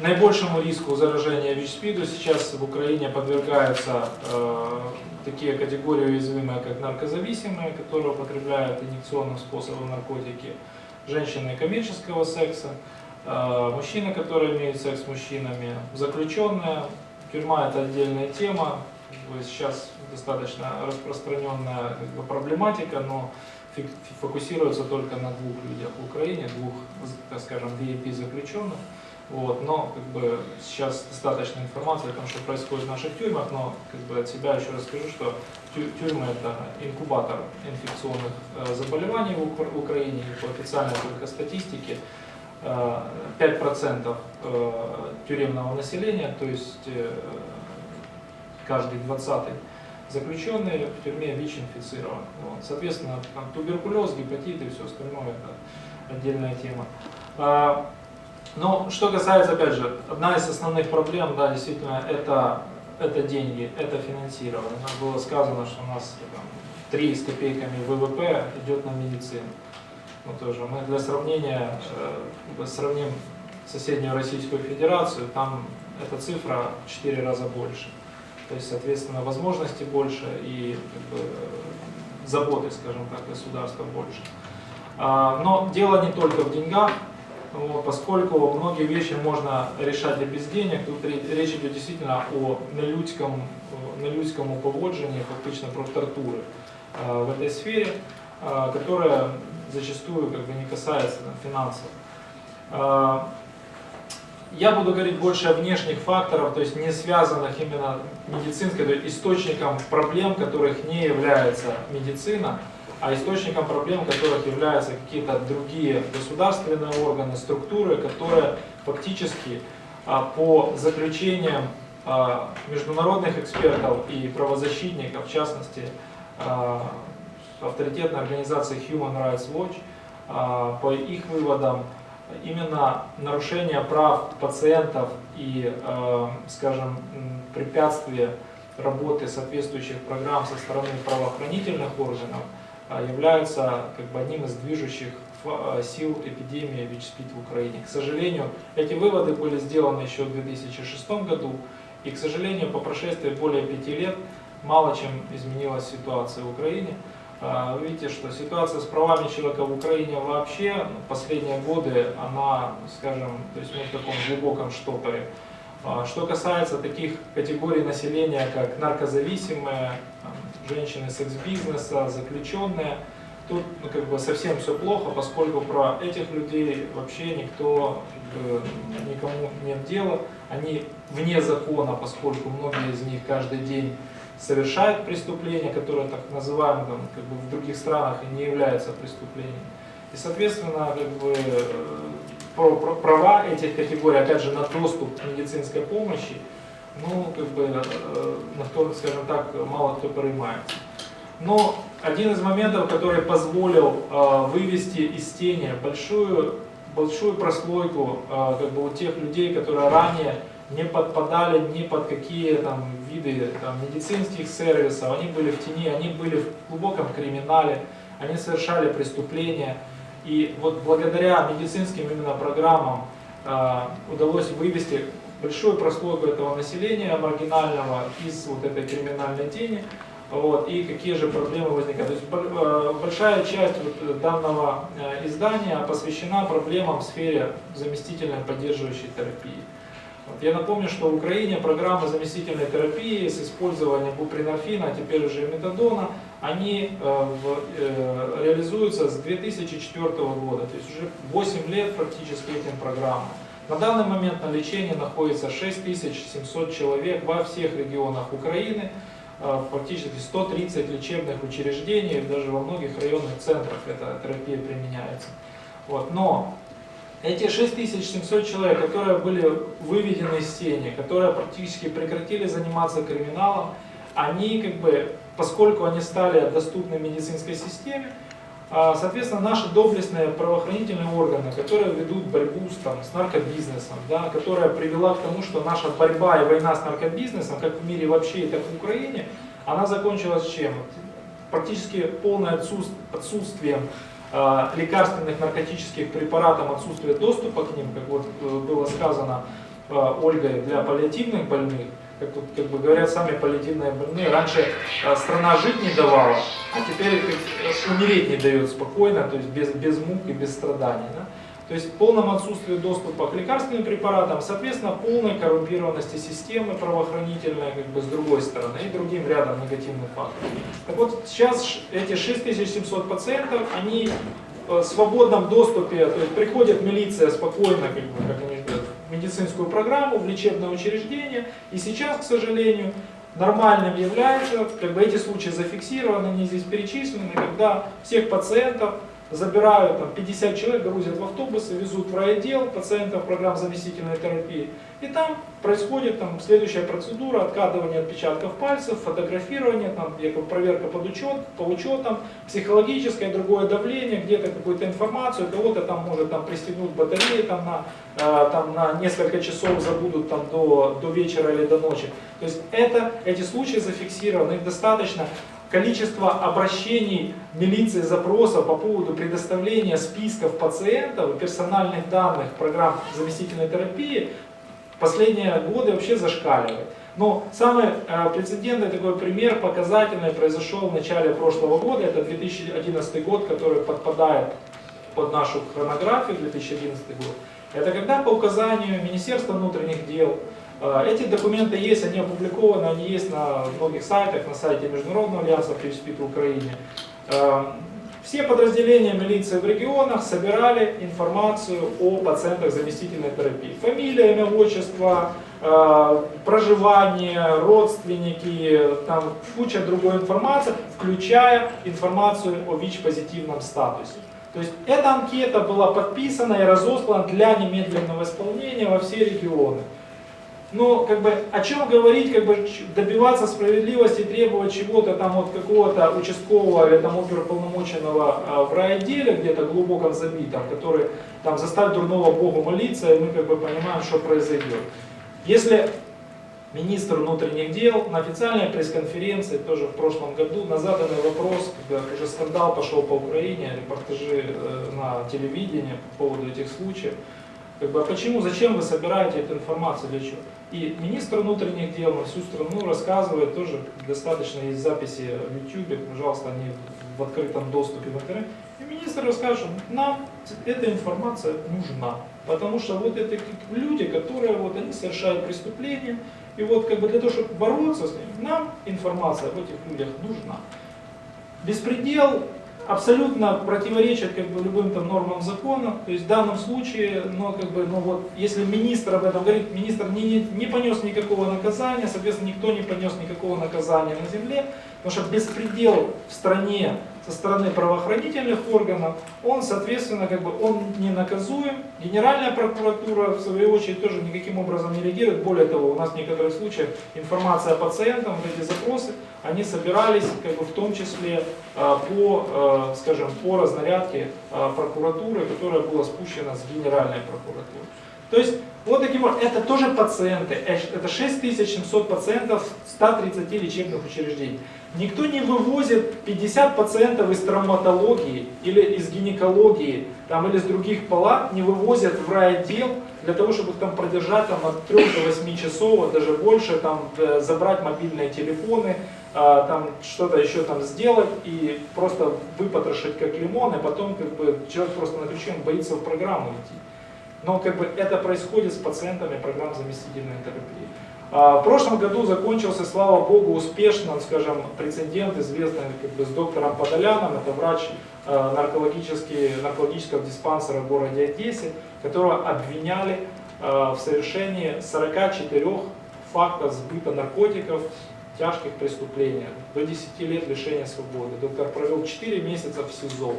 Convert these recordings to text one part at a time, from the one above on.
наибольшему риску заражения ВИЧ-СПИДу сейчас в Украине подвергаются э, такие категории уязвимые, как наркозависимые, которые употребляют инъекционным способом наркотики, женщины коммерческого секса, э, мужчины, которые имеют секс с мужчинами, заключенные. Тюрьма это отдельная тема, сейчас достаточно распространенная как бы, проблематика, но фокусируется только на двух людях в Украине, двух, так скажем, VIP заключенных. Вот, но как бы сейчас достаточно информации о том, что происходит в наших тюрьмах, но как бы от себя еще раз скажу, что тю- тюрьмы это инкубатор инфекционных э, заболеваний в в Украине, и по официальной только статистике э, 5% э, тюремного населения, то есть э, каждый 20 заключенный в тюрьме ВИЧ инфицирован. Вот. Соответственно, там, туберкулез, гепатит и все остальное это отдельная тема. Но что касается, опять же, одна из основных проблем, да, действительно, это, это деньги, это финансирование. Нам было сказано, что у нас там, 3 с копейками ВВП идет на медицину. Ну, тоже мы для сравнения э, сравним соседнюю Российскую Федерацию, там эта цифра в 4 раза больше. То есть, соответственно, возможностей больше и как бы, заботы, скажем так, государства больше. А, Но дело не только в деньгах, вот, поскольку многие вещи можно решать и без денег. Тут ре- речь идет действительно о нелюдському, нелюдському поводженні, фактично про тортуры а, в этой сфере, а, которая зачастую как бы не касается финансов. А, Я буду говорить больше о внешних факторах, то есть не связанных именно медицинской, то есть источником проблем, которых не является медицина, а источником проблем, которых являются какие-то другие государственные органы, структуры, которые фактически а, по заключениям а, международных экспертов и правозащитников, в частности, а, авторитетной организации Human Rights Watch, по их выводам, именно нарушение прав пациентов и, скажем, препятствие работы соответствующих программ со стороны правоохранительных органов являются как бы одним из движущих э, сил эпидемии ВИЧ-СПИД в Украине. К сожалению, эти выводы были сделаны еще в 2006 году, и, к сожалению, по прошествии более пяти лет мало чем изменилась ситуация в Украине. А, Вы видите, что ситуация с правами человека в Украине вообще последние годы, она, скажем, то есть мы в таком глубоком штопоре. А, Что касается таких категорий населения, как наркозависимые, женщины секс-бизнеса, заключенные, тут ну, как бы совсем все плохо, поскольку про этих людей вообще никто, бы, никому нет дела. Они вне закона, поскольку многие из них каждый день совершают преступления, которые так называемые там, как бы в других странах и не являются преступлением. И, соответственно, как бы, э, про- права этих категорий, опять же, на доступ к медицинской помощи, ну, как бы, э, на то, скажем так, мало кто принимается. Но один из моментов, который позволил э, вывести из тени большую, большую прослойку э, как бы, у тех людей, которые ранее не подпадали ни под какие там виды там, медицинских сервисов, они были в тени, они были в глубоком криминале, они совершали преступления. И вот благодаря медицинским именно программам удалось вывести большую прослойку этого населения маргинального из вот этой криминальной тени. Вот, и какие же проблемы возникают. То есть э, большая часть вот данного э, издания посвящена проблемам в сфере заместительной поддерживающей терапии. Вот я напомню, что в Украине программы заместительной терапии с использованием бупринорфина, а теперь уже метадона, они э, в- э, реализуются с 2004 года, то есть уже 8 лет практически этим программам. На данный момент на лечении находится 6700 человек во всех регионах Украины, э, фактически 130 лечебных учреждений, даже во многих районных центрах эта терапия применяется. Вот. Но эти 6700 человек, которые были выведены из тени, которые практически прекратили заниматься криминалом, они как бы, поскольку они стали доступны медицинской системе, соответственно, наши доблестные правоохранительные органы, которые ведут борьбу с, там, с наркобизнесом, да, которая привела к тому, что наша борьба и война с наркобизнесом, как в мире вообще, и так в Украине, она закончилась чем? Практически полное отсутств- отсутствием э, лекарственных наркотических препаратов, отсутствие доступа к ним, как вот э, было сказано, э, Ольгой для паллиативных больных, как, как бы говорят сами паллиативные больные, раньше э, страна жить не давала, а теперь как, э, умереть не дает спокойно, то есть без, без мук и без страданий. Да? То есть в полном отсутствии доступа к лекарственным препаратам, соответственно, полной коррумпированности системы правоохранительной, как бы с другой стороны, и другим рядом негативных факторов. Так вот, сейчас эти 6700 пациентов, они э, в свободном доступе, то есть приходит милиция спокойно, как, бы, как они медицинскую программу, в лечебное учреждение, и сейчас, к сожалению, нормальным является, как бы эти случаи зафиксированы, они здесь перечислены, когда всех пациентов забирают там 50 человек, грузят в автобусы, везут в райотдел пациентов программ заместительной терапии. И там происходит там, следующая процедура, откладывание отпечатков пальцев, фотографирование, там, якобы проверка под учет, по учетам, психологическое, другое давление, где-то какую-то информацию, кого-то там может там, пристегнуть батареи там, на, э, там, на несколько часов забудут там, до, до вечера или до ночи. То есть это, эти случаи зафиксированы, их достаточно количество обращений милиции запросов по поводу предоставления списков пациентов и персональных данных программ заместительной терапии последние годы вообще зашкаливает. Но самый э, прецедентный такой пример показательный произошел в начале прошлого года, это 2011 год, который подпадает под нашу хронографию, 2011 год. Это когда по указанию Министерства внутренних дел эти документы есть, они опубликованы, они есть на многих сайтах, на сайте Международного альянса Пресс-Спит в Украине. Э, Все подразделения милиции в регионах собирали информацию о пациентах заместительной терапии. Фамилия, имя, отчество, э, проживание, родственники, там куча другой информации, включая информацию о ВИЧ-позитивном статусе. То есть эта анкета была подписана и разослана для немедленного исполнения во все регионы. Но как бы о чем говорить, как бы добиваться справедливости, требовать чего-то там от какого-то участкового или там оперуполномоченного а, в райотделе, где-то глубоко забитом, который там заставит дурного Богу молиться, и мы как бы понимаем, что произойдет. Если министр внутренних дел на официальной пресс-конференции тоже в прошлом году на заданный вопрос, когда уже скандал пошел по Украине, репортажи э, на телевидении по поводу этих случаев, как бы, а почему, зачем вы собираете эту информацию, для чего? И министр внутренних дел на всю страну рассказывает, тоже достаточно есть записи в YouTube, пожалуйста, они в открытом доступе в интернете. И министр расскажет, что нам эта информация нужна, потому что вот как люди, которые вот они совершают преступления, и вот как бы для того, чтобы бороться с ними, нам информация об этих людях нужна. Беспредел абсолютно противоречит как бы любым там нормам закона. То есть в данном случае, ну как бы, ну вот, если министр об этом говорит, министр не, не, не понес никакого наказания, соответственно, никто не понес никакого наказания на земле, потому что беспредел в стране со стороны правоохранительных органов, он, соответственно, как бы он не наказуем. Генеральная прокуратура, в свою очередь, тоже никаким образом не реагирует. Более того, у нас в некоторых случаях информация пациентам, вот эти запросы, они собирались как бы в том числе а, по, а, скажем, по разнарядке а, прокуратуры, которая была спущена с Генеральной прокуратуры. То есть, вот таким образом, это тоже пациенты, э, это 6700 пациентов 130 лечебных учреждений. Никто не вывозит 50 пациентов из травматологии или из гинекологии там, или из других палат, не вывозят в райотдел для того, чтобы их там продержать там, от 3 до 8 часов, а даже больше, там, э, забрать мобильные телефоны, а, там что-то еще там сделать и просто выпотрошить как лимон, и потом как бы человек просто на ключе, боится в программу идти. Но как бы это происходит с пациентами программ заместительной терапии. А, В прошлом году закончился, слава богу, успешно, скажем, прецедент, известный как бы, с доктором Подоляном, это врач э, наркологический, наркологического диспансера в городе Одессе, которого обвиняли э, в совершении 44 фактов сбыта наркотиков, тяжких преступлениях, до 10 лет лишения свободы. Доктор провел 4 месяца в СИЗО.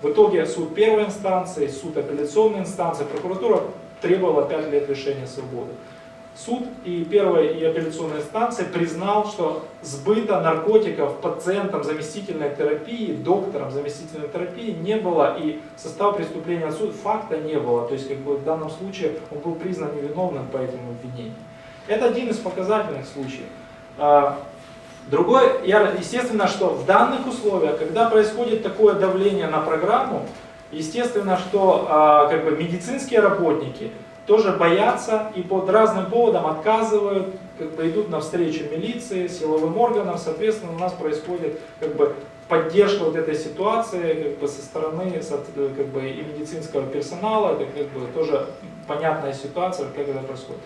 В итоге суд первой инстанции, суд апелляционной инстанции, прокуратура требовала 5 лет лишения свободы. Суд и первой и апелляционной инстанции признал, что сбыта наркотиков пациентам заместительной терапии, докторам заместительной терапии не было и состав преступления отсюда факта не было. То есть как бы, в данном случае он был признан невиновным по этому обвинению. Это один из показательных случаев. Другой, я- естественно, что в данных условиях, когда происходит такое давление на программу, естественно, что а, как бы медицинские работники тоже боятся и под разным поводом отказывают, как бы идут навстречу милиции, силовым органам, соответственно, у нас происходит как бы поддержка вот этой ситуации как бы со стороны как бы и медицинского персонала, это как бы тоже понятная ситуация, как это происходит.